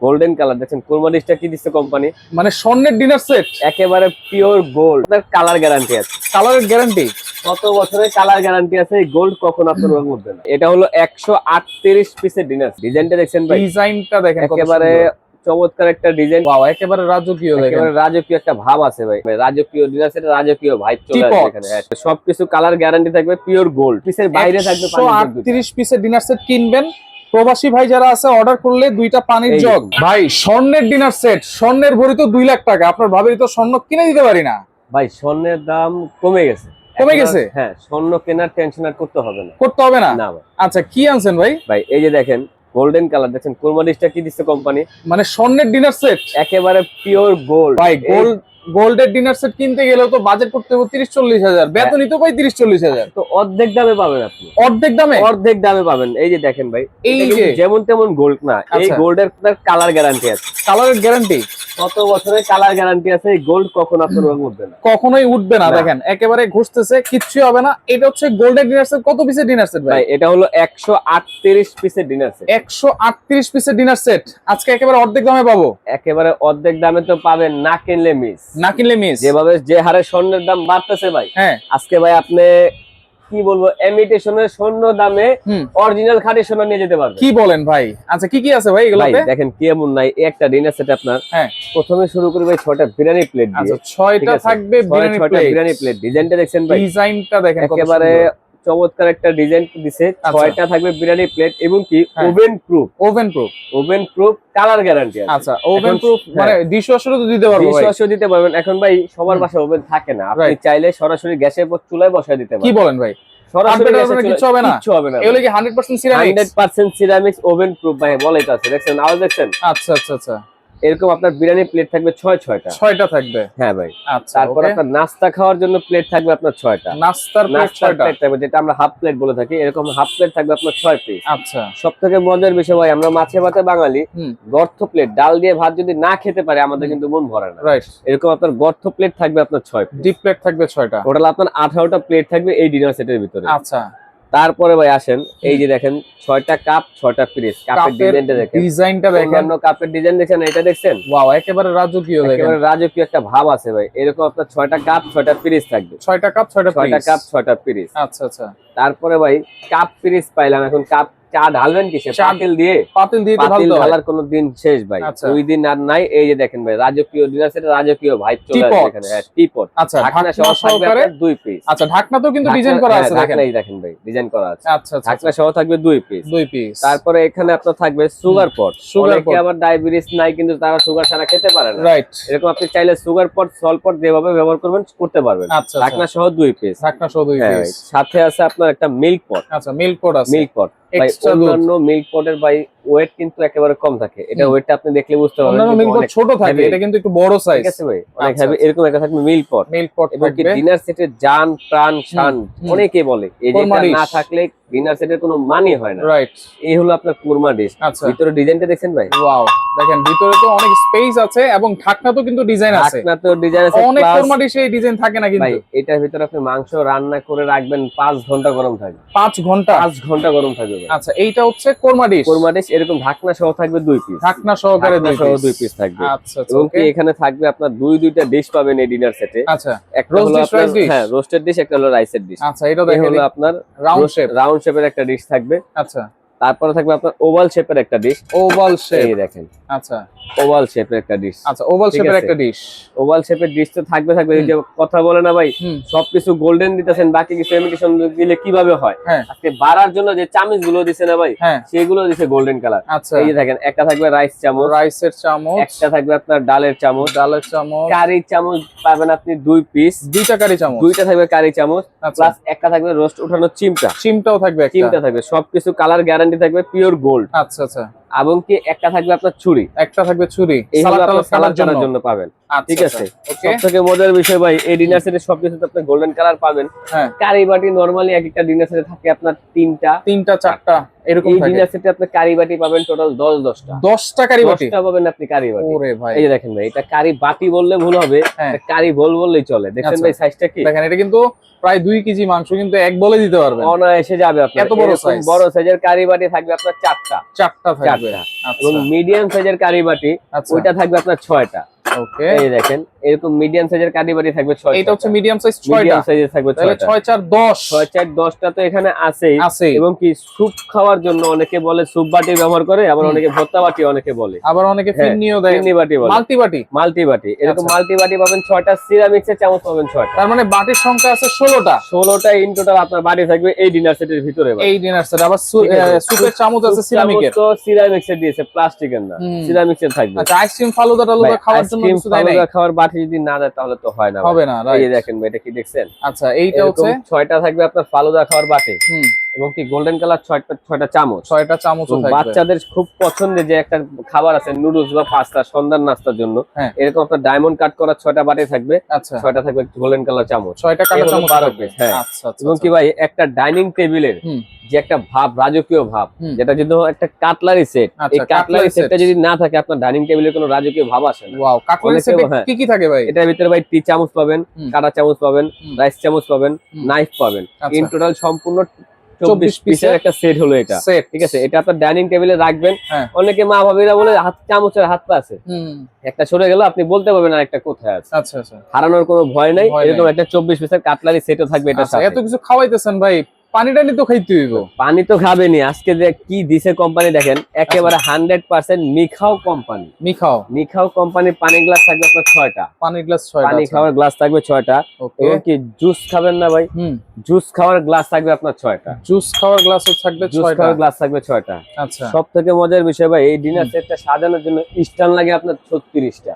Golden colour দেখছেন কোরমাডিসটা কি দিচ্ছে কোম্পানি মানে স্বর্ণের ডিনার সেট একেবারে পিওর গোল্ড আপনার কালার গ্যারান্টি আছে। কালারের গ্যারান্টি কত বছরের কালার গ্যারান্টি আছে এই গোল্ড কখনো আপনার রং উঠবে না। এটা হলো একশো আটত্রিশ পিসের ডিনার ডিজাইনটা দেখছেন ভাই? ডিজাইনটা দেখেন একেবারে চমৎকার একটা ডিজাইন Wow, একেবারে রাজকীয় একেবারে রাজকীয় একটা ভাব আছে ভাই। ভাই, রাজকীয় ডিনার সেটে রাজকীয় ভাইব চলে Teapot। এখানে। হ্যাঁ, সবকিছু কালার গ্যারান্টি থাকবে পিওর গোল্ড পিসের বাইরে থাকবে পানির জগ দুটো। আটত্রিশ পিসের ডিনার সেট কিনবেন প্রবাসী ভাই যারা আছে অর্ডার করলে দুইটা পানির জগ। ভাই স্বর্ণের ডিনার সেট স্বর্ণের ভরি তো দুই লাখ টাকা। আপনার ভাবির তো স্বর্ণ কিনে দিতে পারি না। ভাই স্বর্ণের দাম কমে গেছে। কমে গেছে? হ্যাঁ স্বর্ণ কেনার টেনশন আর করতে হবে না। করতে হবে না? আচ্ছা কি আনছেন ভাই? ভাই এই যে দেখেন গোল্ডেন কালার দেখছেন কোরমাডিসটা কি দিচ্ছে কোম্পানি মানে স্বর্ণের ডিনার সেট একেবারে পিওর গোল্ড ভাই গোল্ড গোল্ডের ডিনার সেট কিনতে গেলেও তো বাজেট করতে হবে তিরিশ চল্লিশ হাজার। বেতনই তো ভাই তিরিশ চল্লিশ হাজার। তো অর্ধেক দামে পাবেন আপনি। অর্ধেক দামে? অর্ধেক দামে পাবেন। এই যে দেখেন ভাই এই যে। যেমন তেমন গোল্ড না এই। গোল্ডের কালার গ্যারান্টি আছে। কালারের গ্যারান্টি কত বছরের কালার গ্যারান্টি আছে? এই গোল্ড কখনো আপনার রং উঠবে না। কখনোই উঠবে না। দেখেন একেবারে ঘুরতেছে কিচ্ছুই হবে না। এটা হচ্ছে গোল্ডেন ডিনার সেট। কত পিসের ডিনার সেট ভাই? এটা হলো একশো আটত্রিশ পিসের ডিনার সেট একশো আটত্রিশ পিসের ডিনার সেট আজকে একেবারে অর্ধেক দামে পাবো। একেবারে অর্ধেক দামে তো পাবেন না কিনলে মিস না কিনলে মিস যেভাবে যে হারে স্বর্ণের দাম বাড়তেছে ভাই হ্যাঁ। আজকে ভাই আপনি কি বলব এমিটেশনের স্বর্ণ দামে অরিজিনাল খাঁটি সোনা নিয়ে যেতে পারবেন। কি বলেন ভাই? আচ্ছা কি কি আছে ভাই এগুলো দেখেন কি এমন নাই একটা ডিনার সেট আপনার। হ্যাঁ। প্রথমে শুরু করি ভাই ছয়টা বিরিয়ানি প্লেট দিয়ে। আচ্ছা ছয়টা থাকবে বিরিয়ানি প্লেট ডিজাইনটা দেখছেন ভাই। ডিজাইনটা দেখেন একেবারে। চমৎকার একটা ডিজাইন দিছে। আচ্ছা। ছয়টা থাকবে বিরিয়ানি প্লেট এবং কি হ্যাঁ। Oven proof oven proof oven proof colour guarantee আচ্ছা ওভেন প্রুফ মানে ডিশওয়াশারও তো দিতে পারব ভাই। বিশ্বাসও দিতে পারবেন। এখন ভাই সবার। বাসায় ওভেন থাকে না। আপনি চাইলে সরাসরি গ্যাসের পর চুলায় বসায় দিতে কি পারেন। বলেন ভাই? কি hundred percent ceramics oven proof ভাই বলাই তো আছে। দেখছেন? আওয়াজ দেখছেন? আচ্ছা আচ্ছা আচ্ছা। এরকম আপনার বিরিয়ানি প্লেট থাকবে ছয় ছয়টা। ছয়টা থাকবে? হ্যাঁ ভাই। আচ্ছা তারপর আপনার নাস্তা খাওয়ার জন্য প্লেট থাকবে আপনার ছয়টা। নাস্তার প্লেট থাকবে যেটা আমরা হাফ প্লেট বলে থাকি এরকম হাফ প্লেট থাকবে আপনার ছয় পিস আচ্ছা। সব থেকে মজার বিষয় ভাই আমরা মাছে ভাতে বাঙালি গর্ত প্লেট ডাল দিয়ে ভাত যদি না খেতে পারে আমাদের কিন্তু মন ভরে না। রাইট এরকম আপনার গর্ত প্লেট থাকবে আপনার ছয় ডিপ প্লেট থাকবে ছয়টা? টোটাল আপনার আঠারোটা প্লেট থাকবে এই ডিনার সেটের ভিতরে। আচ্ছা। তারপরে ভাই আসেন এই যে দেখেন ছয়টা কাপ ছয়টা পিস কাপের ডিজাইনটা দেখেন। ডিজাইনটা দেখেন। অন্য কাপের ডিজাইন দেখেন এটা দেখছেন? ওয়াও একেবারে রাজকীয় দেখেন। একেবারে রাজকীয় একটা ভাব আছে ভাই। এরকম আপনার ছয়টা কাপ ছয়টা পিস থাকবে। ছয়টা কাপ ছয়টা ছয়টা কাপ ছয়টা পিস আচ্ছা আচ্ছা। তারপরে ভাই কাপ পিস পাইলাম এখন কাপ চা ঢালবেন কিসে পাতিল দিয়ে? পাতিল দিয়ে পাতিল ঢালার কোনো দিন শেষ ভাই। আচ্ছা। দুই দিন আর নাই এই যে দেখেন ভাই রাজকীয় ডিনার সেটা রাজকীয় ভাইব চলে Teapot। এখানে হ্যাঁ টিপট। আচ্ছা ঢাকনা ঢাকনা সহ থাকবে দুই পিস আচ্ছা ঢাকনাতেও কিন্তু ডিজাইন করা আছে দেখেন। ঢাকনাই দেখেন ভাই ডিজাইন করা আছে। আচ্ছা আচ্ছা ঢাকনা সহ থাকবে দুই পিস দুই পিস তারপরে এখানে আপনার থাকবে সুগার পট সুগার pot। আবার ডায়াবেটিস নাই কিন্তু তারা সুগার ছাড়া খেতে পারে না। রাইট এরকম আপনি চাইলে সুগার পট সল পট যেভাবে ব্যবহার করবেন করতে পারবেন। আচ্ছা ঢাকনা সহ দুই পিস ঢাকনা সহ দুই হ্যাঁ পিস সাথে আছে আপনার একটা মিল্ক পট আচ্ছা মিল্ক পট আছে। মিল্ক পট ভাই অন্যান্য মিল্ক পটের বাই ওয়েট কিন্তু একেবারে কম থাকে। এটা ওয়েটটা আপনি দেখলে বুঝতে পারবেন অন্যান্য মিল্ক কোড ছোট থাকে এটা কিন্তু একটু বড় সাইজ ঠিক আছে ভাই? অনেক আচ্ছা, আচ্ছা। এরকম একটা থাকবে মিল্ক পট মিল্ক পট এবং কি ডিনার সেটের জান প্রাণ শান অনেকে বলে এই যে না থাকলে ডিনার সেটের কোনো মানই হয় না। রাইট এই হলো আপনার কুরমা ডিশ আচ্ছা। ভিতরে ডিজাইনটা দেখছেন ভাই? ওয়াও দেখেন ভিতরে তো অনেক স্পেস আছে এবং ঢাকনাতেও কিন্তু ডিজাইন আছে। ঢাকনা তো ডিজাইন আছে অনেক কোরমা ডিশে এই ডিজাইন থাকে না কিন্তু। ভাই এটার ভিতরে আপনি মাংস রান্না করে রাখবেন পাঁচ ঘণ্টা গরম থাকবে। পাঁচ ঘণ্টা? পাঁচ ঘণ্টা গরম থাকবে আচ্ছা এইটা হচ্ছে কোরমা ডিশ কোরমা ডিশ এরকম ঢাকনা সহ থাকবে দুই পিস ঢাকনা সহকারে ঢাকনা দুই সহ দুই পিস থাকবে। আচ্ছা আচ্ছা এবং এখানে থাকবে আপনার দুই দুইটা ডিশ পাবেন এই ডিনার সেটে আচ্ছা একটা হলো আপনার হ্যাঁ রোস্টেড ডিশ একটা হলো রাইসের ডিশ আচ্ছা এটা দেখেন হলো আপনার রাউন্ড শেপ রাউন্ড শেপের একটা ডিশ থাকবে। আচ্ছা। তারপরে থাকবে আপনার ওভাল শেপের একটা ডিশ ওভাল শেপ এই দেখেন। আচ্ছা। ওভাল শেপের একটা ডিশ আচ্ছা ওভাল শেপের একটা ডিশ ওভাল শেপের ডিশ তো থাকবে থাকবে। এই যে কথা বলে না ভাই সবকিছু গোল্ডেন দিতেছেন বাকি কিছু ইমিটেশন দিলে কীভাবে হয়? হ্যাঁ। আজকে বাড়ার জন্য যে চামিচগুলো দিছে না ভাই হ্যাঁ। সেগুলো দিছে গোল্ডেন কালার আচ্ছা। এই যে দেখেন একটা থাকবে রাইস চামচ। রাইসের চামচ। একটা থাকবে আপনার ডালের চামচ। ডালের চামচ। কারি চামচ পাবেন আপনি দুই পিস দুইটা কারি চামচ। দুইটা থাকবে কারি চামচ। আচ্ছা। প্লাস একটা থাকবে রোস্ট উঠানোর চিমটা। চিমটাও থাকবে চিমটা থাকবে। সবকিছু কালার গ্যারান্টি থাকবে পিওর গোল্ড আচ্ছা আচ্ছা। এবং কি একটা থাকবে আপনার ছুরি একটা থাকবে ছুরি এই সালাদ কাটার জন্য পাবেন। ঠিক আচ্ছা, আছে? ওকে। সব থেকে মজার বিষয় ভাই এই ডিনার সেটে সবকিছু আপনি গোল্ডেন কালার পাবেন। হ্যাঁ। কারি বাটি নরমালি এক একটা ডিনার সেটে থাকে আপনার তিনটা। তিনটা চারটা এরকম এই ডিনার সেটে আপনি কারি বাটি পাবেন টোটাল দশ দশটা। দশটা কারি বাটি? দশটা পাবেন আপনি কারি বাটি। ওরে ভাই। এই যে দেখেন ভাই এটা কারি বাটি বললে ভুল হবে হ্যাঁ। কারি বল বললেই চলে। আচ্ছা। ভাই সাইজটা কি? দেখেন এটা কিন্তু প্রায় দুই কেজি মাংস কিন্তু এক বলে দিতে পারবেন। অনায়াসে যাবে আপনার। এত বড় সাইজের কারি বাটি থাকবে আপনার চারটা। চারটা থাকবে। থাকবে এবং মিডিয়াম সাইজের কারি বাটি আচ্ছা। ওইটা থাকবে আপনার ছয়টা। ওকে এই দেখেন এরকম মিডিয়াম সাইজের কারি বাটি থাকবে ছয়টা এটা হচ্ছে মিডিয়াম সাইজ ছয়টা। মিডিয়াম সাইজের থাকবে তাহলে ছয়টা। ছয় চার দশ। ছয় চার দশটা তো এখানে আছেই। এবং কি স্যুপ খাওয়ার জন্য অনেকে বলে স্যুপ বাটি ব্যবহার করে আবার অনেকে ভর্তা বাটি অনেকে বলে। আবার অনেকে হ্যাঁ, দেয়। বাটি বলে। মাল্টি বাটি। মাল্টি বাটি। এরকম আচ্ছা। মাল্টি বাটি পাবেন ছয়টা সিরামিক্স এর চামচ পাবেন ছয়টা। তার মানে বাটির সংখ্যা আছে ষোলোটা। ষোলোটা ইন টোটাল আপনার বাটি থাকবে এই ডিনার সেটের ভিতরে এই ডিনার সেট আবার সু- ঠিক আছে। আহ, সুপের চামচ আছে সিরামিকের। তো সিরামিক্স এর দিয়েছে প্লাস্টিকের না। হুম। সিরামিক্স থাকবে। আচ্ছা আইসক্রিম ফালুদা টালুদা খাওয়ার জন্য কিছু দেয় নাই। বাটি যদি না দেয় তাহলে তো হয় না হবে না এই দেখেন এটা কি দেখছেন? আচ্ছা এইটা হচ্ছে ছয়টা থাকবে আপনার ফালুদা খাওয়ার বাটি। হুম। এবং কি গোল্ডেন কালার ছয়টা ছয়টা চামচ। ছয়টা থাকবে। বাচ্চাদের খুব পছন্দের যে একটা খাবার আছে নুডলস বা পাস্তা সন্ধ্যার নাস্তার জন্য। হ্যাঁ। এরকম আপনার ডায়মন্ড কাট করা ছয়টা বাটি থাকবে। আচ্ছা। ছয়টা থাকবে গোল্ডেন কালার চামচ। ছয়টা হলো চামচ থাকবে হ্যাঁ। আচ্ছা আচ্ছা এবং কি ভাই একটা ডাইনিং টেবিলের। যে একটা ভাব রাজকীয় ভাব যেটা যদি একটা কাটলারি সেট এই কাটলারি। সেটটা যদি না থাকে আপনার ডাইনিং টেবিলে কোনো রাজকীয় ভাব আসে না। ওয়াও কাটলারি সেটে। কি কি থাকে ভাই? এটার ভিতরে ভাই টি চামচ পাবেন কাটা চামচ পাবেন রাইস চামচ পাবেন নাইফ পাবেন। ইন টোটাল সম্পূর্ণ 24 চব্বিশ পিসের একটা সেট হলো এটা। ঠিক আছে এটা আপনার ডাইনিং টেবিলে রাখবেন। হ্যাঁ। অনেকে মা ভাবিরা বলে হাত চামচের হাত পা আছে। একটা সরে গেল আপনি বলতে পারবেন আর একটা কোথায় আছে। আচ্ছা আচ্ছা। হারানোর কোনো ভয় নাই। এরকম একটা চব্বিশ পিসের কাটলারি সেটও থাকবে এটা আচ্ছা এত কিছু খাওয়াইতেছেন ভাই। পানি টানি তো খাইতে হইব। পানি তো খাবেনি আজকে যে কি দিছে কোম্পানি দেখেন একেবারে হান্ড্রেড পার্সেন্ট মিখাও কোম্পানি মিখাও। মিখাও কোম্পানির পানি গ্লাস থাকবে আপনার ছয়টা। পানির গ্লাস ছয়টা পানি খাওয়ার গ্লাস থাকবে ছয়টা। এবং কি জুস খাবেন না ভাই? জুস খাওয়ার গ্লাস থাকবে আপনার ছয়টা। জুস খাওয়ার গ্লাসও থাকবে জুস খাওয়ার গ্লাস থাকবে ছয়টা। আচ্ছা। সব থেকে মজার বিষয় ভাই এই ডিনার সেটটা সাজানোর জন্য স্ট্যান্ড লাগে আপনার ছত্রিশটা।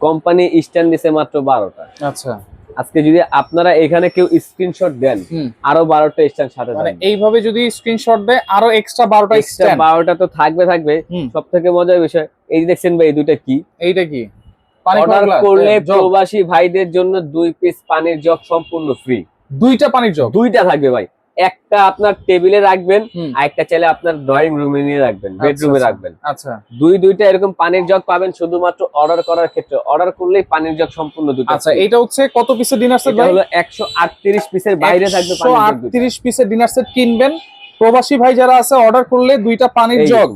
কোম্পানি স্ট্যান্ড দিছে মাত্র বারোটা। আচ্ছা। আজকে যদি আপনারা এখানে কেউ স্ক্রিনশট দেন আরও বারোটা স্ট্যান্ড সাথে মানে এইভাবে যদি স্ক্রিনশট দেয় আরও এক্সট্রা বারোটা এক্সট্রা স্ট্যান্ড বারোটা তো থাকবে থাকবে। সব থেকে মজার বিষয় এই দেখছেন ভাই এই দুইটা কি? এইটা কি? অর্ডার করলে প্রবাসী ভাইদের জন্য দুই পিস পানির জগ সম্পূর্ণ ফ্রি দুইটা পানির জগ দুইটা থাকবে ভাই। একটা আপনার টেবিলে রাখবেন আর একটা চাইলে আপনার ড্রয়িং রুমে নিয়ে রাখবেন বেডরুমে আচ্ছা। রাখবেন। আচ্ছা। দুই দুইটা এরকম পানির জগ পাবেন শুধুমাত্র অর্ডার করার ক্ষেত্রে। অর্ডার করলেই পানির জগ সম্পূর্ণ দুটো আচ্ছা এটা হচ্ছে কত পিসের ডিনার সেট হলো একশো আটত্রিশ পিসের বাইরে থাকবে পানির জগ দুটো। আটত্রিশ পিসের ডিনার সেট কিনবেন। প্রবাসী ভাই যারা আছে অর্ডার করলে দুইটা পানির জগ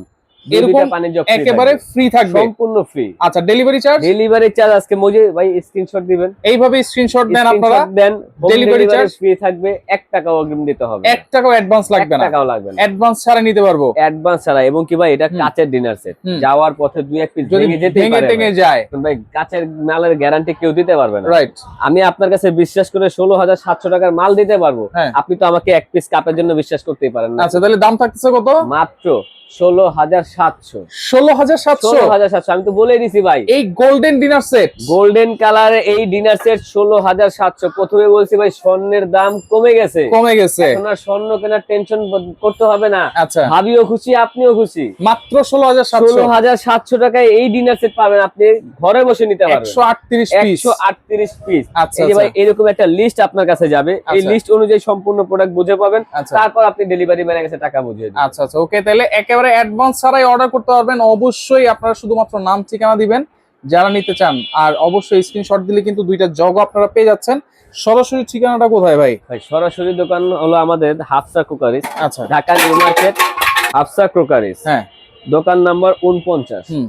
এরকম দুইটা পানির জগ free একেবারে ফ্রি থাকবে। সম্পূর্ণ ফ্রি আচ্ছা ডেলিভারি চার্জ ডেলিভারি চার্জ আজকে মজে ভাই স্ক্রিনশট দিবেন। এইভাবে স্ক্রিনশট দেন আপনারা। দেন ডেলিভারি চার্জ ফ্রি থাকবে এক টাকাও অগ্রিম দিতে হবে এক টাকাও অ্যাডভান্স লাগবে না। টাকাও লাগবে না। অ্যাডভান্স ছাড়া নিতে পারব। অ্যাডভান্স ছাড়া এবং কি ভাই এটা কাচের ডিনার সেট যাওয়ার পথে দুই এক পিস ভেঙে যেতে পারে টেঙে ভাই। যায়। ভাই কাচের মালের গ্যারান্টি কেউ দিতে পারবে না। রাইট আমি আপনার কাছে বিশ্বাস করে ষোলো হাজার সাতশো টাকার মাল দিতে পারব। হ্যাঁ। আপনি তো আমাকে এক পিস কাপের জন্য বিশ্বাস করতেই পারেন না। আচ্ছা তাহলে দাম থাকতেছে কত? মাত্র ষোলো হাজার সাতশো। ষোলো হাজার সাতশো। ষোলো হাজার সাতশো আমি তো বলে দিছি ভাই। এই golden dinner set golden colour এই ডিনার সেট ষোলো হাজার সাতশো। প্রথমে বলছি ভাই স্বর্ণের দাম কমে গেছে। কমে গেছে। আর স্বর্ণ কেনার টেনশন করতে হবে না। আচ্ছা। ভাবিও খুশি আপনিও খুশি। মাত্র ষোলো হাজার ষোলো হাজার সাতশো টাকায় এই ডিনার সেট পাবেন আপনি ঘরে বসে নিতে পারবেন। একশো আটত্রিশ পিস একশো আটত্রিশ পিস আচ্ছা ভাই আচ্ছা, এরকম একটা লিস্ট আপনার কাছে যাবে। এই আচ্ছা। লিস্ট অনুযায়ী সম্পূর্ণ প্রোডাক্ট বুঝে পাবেন। আচ্ছা। তারপর আপনি ডেলিভারি ম্যানের কাছে টাকা বুঝিয়ে আচ্ছা আচ্ছা। ওকে তাহলে একেবারে অ্যাডভান্স ছাড়াই অর্ডার করতে পারবেন। অবশ্যই আপনারা শুধুমাত্র নাম ঠিকানা দিবেন যারা নিতে চান। আর অবশ্যই স্ক্রিনশট দিলে কিন্তু দুইটা জগ আপনারা পেয়ে যাচ্ছেন। সরাসরি ঠিকানাটা কোথায় ভাই? ভাই সরাসরি দোকান হলো আমাদের হাফসা কুকারিস আচ্ছা। Dhaka New Market Hafsa crockeries হ্যাঁ। দোকান নাম্বার উনপঞ্চাশ হুম।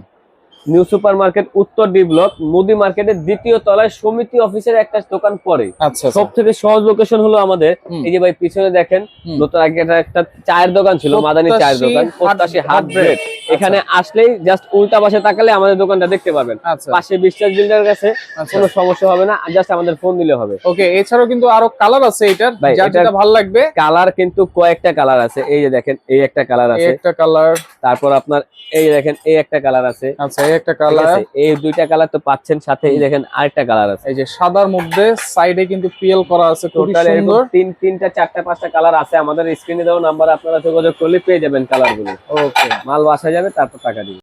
নিউ সুপার মার্কেট উত্তর ডি ব্লক মুদি মার্কেটের দ্বিতীয় তলায় সমিতি অফিসের একটা দোকান পড়ে। আচ্ছা সব থেকে সহজ লোকেশন হলো আমাদের। এই যে ভাই পিছনে দেখেন নতুন আগে একটা- চায়ের দোকান ছিল মাদানি চায়ের দোকান প্রত্যাশী হাট ব্রেড। এখানে আসলেই জাস্ট উল্টা পাশে তাকালে আমাদের দোকানটা দেখতে পাবেন। আচ্ছা। পাশে বিশ্বাস বিল্ডার কাছে আচ্ছা। কোনো সমস্যা হবে না জাস্ট আমাদের ফোন দিলে হবে। ওকে এছাড়াও কিন্তু আরও কালার আছে এটার যেটা ভালো লাগবে। কালার কিন্তু কয়েকটা কালার আছে। এই যে দেখেন এই একটা কালার আছে। একটা কালার তারপর আপনার এই দেখেন এই একটা কালার আছে। আচ্ছা এই একটা কালার এই দুইটা কালার তো পাচ্ছেন সাথে এই দেখেন আরেকটা কালার আছে। এই যে সাদার মধ্যে সাইডে কিন্তু পিএল করা আছে টোটাল এরকম তিন তিনটা চারটা পাঁচটা কালার আছে। আমাদের স্ক্রিনে দেওয়া নাম্বার আপনারা যোগাযোগ করলে পেয়ে যাবেন কালারগুলো ওকে মাল বাসা যাবে তারপর টাকা দিবেন